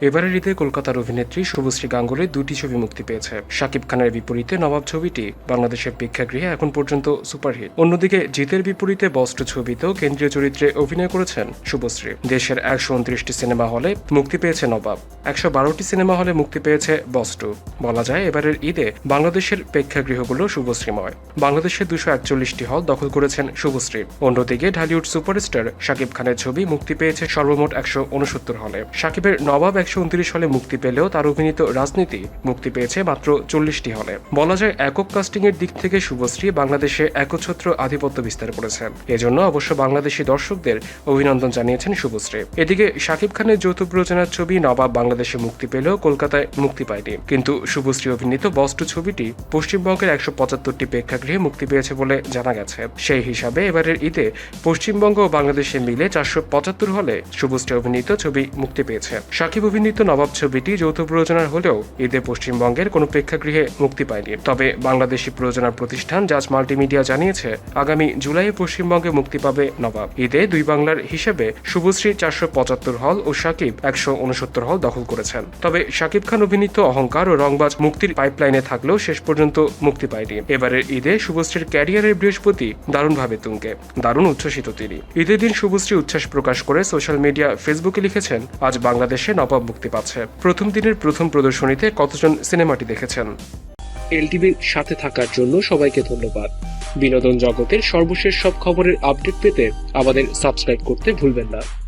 এবারের ঈদে কলকাতার অভিনেত্রী শুভশ্রী গাঙ্গুলির দুটি ছবি মুক্তি পেয়েছে। শাকিব খানের বিপরীতে নবাব ছবিটি বাংলাদেশের প্রেক্ষাগৃহে এখন পর্যন্ত সুপারহিট। অন্যদিকে জিতের বিপরীতে বস্ত্র ছবিতেও কেন্দ্রীয় চরিত্রে অভিনয় করেছেন শুভশ্রী। দেশের একশো উনত্রিশটি সিনেমা হলে মুক্তি পেয়েছে নবাব। একশো বারোটি সিনেমা হলে মুক্তি পেয়েছে বস্ত্র। বলা যায় এবারের ঈদে বাংলাদেশের প্রেক্ষাগৃহগুলো শুভশ্রীময়। বাংলাদেশের দুশো একচল্লিশটি হল দখল করেছেন শুভশ্রী। অন্যদিকে ঢালিউড সুপারস্টার শাকিব খানের ছবি মুক্তি পেয়েছে সর্বমোট একশো উনসত্তর হলে। শাকিবের নবাব উনত্রিশ হলে মুক্তি পেলেও তার অভিনীত রাজনীতি মুক্তি পেয়েছে মাত্র চল্লিশটি হলে। বলা যায় একক কাস্টিং এর দিক থেকে শুভশ্রী বাংলাদেশে একচ্ছত্র আধিপত্য বিস্তার করেছেন। এজন্য অবশ্য বাংলাদেশি দর্শকদের অভিনন্দন জানিয়েছেন শুভশ্রী। এদিকে শাকিব খানের যৌথ প্রযোজনার ছবি নবাব বাংলাদেশে মুক্তি পেলেও কলকাতায় মুক্তি পায়নি। কিন্তু শুভশ্রী অভিনীত বস্ত্র ছবিটি পশ্চিমবঙ্গের একশো পঁচাত্তরটি প্রেক্ষাগৃহে মুক্তি পেয়েছে বলে জানা গেছে। সেই হিসাবে এবারের ঈদে পশ্চিমবঙ্গ ও বাংলাদেশে মিলে চারশো পঁচাত্তর হলে শুভশ্রী অভিনীত ছবি মুক্তি পেয়েছে। সাকিব অভিনীত নবাব ছবিটি যৌথ প্রযোজনার হলেও ঈদে পশ্চিমবঙ্গের কোনো প্রেক্ষাগৃহে মুক্তি পায়নি। তবে বাংলাদেশি প্রযোজনা প্রতিষ্ঠান জাজ মাল্টিমিডিয়া জানিয়েছে, আগামী জুলাইয়ে পশ্চিমবঙ্গে মুক্তি পাবে নবাব। ঈদে দুই বাংলার হিসেবে শুভশ্রী চারশো পঁচাত্তর হল ও সাকিব একশো উনসত্তর হল দখল করেছেন। তবে শাকিব খান অভিনীত অহংকার ও রংবাজ মুক্তির পাইপলাইনে থাকলেও শেষ পর্যন্ত মুক্তি পায়নি। এবারের ঈদে শুভশ্রীর ক্যারিয়ারের বৃহস্পতি দারুণভাবে তুঙ্গে। দারুণ উচ্ছ্বসিত তিনি। ঈদের দিন শুভশ্রী উচ্ছ্বাস প্রকাশ করে সোশ্যাল মিডিয়া ফেসবুকে লিখেছেন, আজ বাংলাদেশে নবাব মুক্তি পাচ্ছে। প্রথম দিনের প্রথম প্রদর্শনীতে কতজন সিনেমাটি দেখেছেন? এলটিভির সাথে থাকার জন্য সবাইকে ধন্যবাদ। বিনোদন জগতের সর্বশেষ সব খবরের আপডেট পেতে আমাদের সাবস্ক্রাইব করতে ভুলবেন না।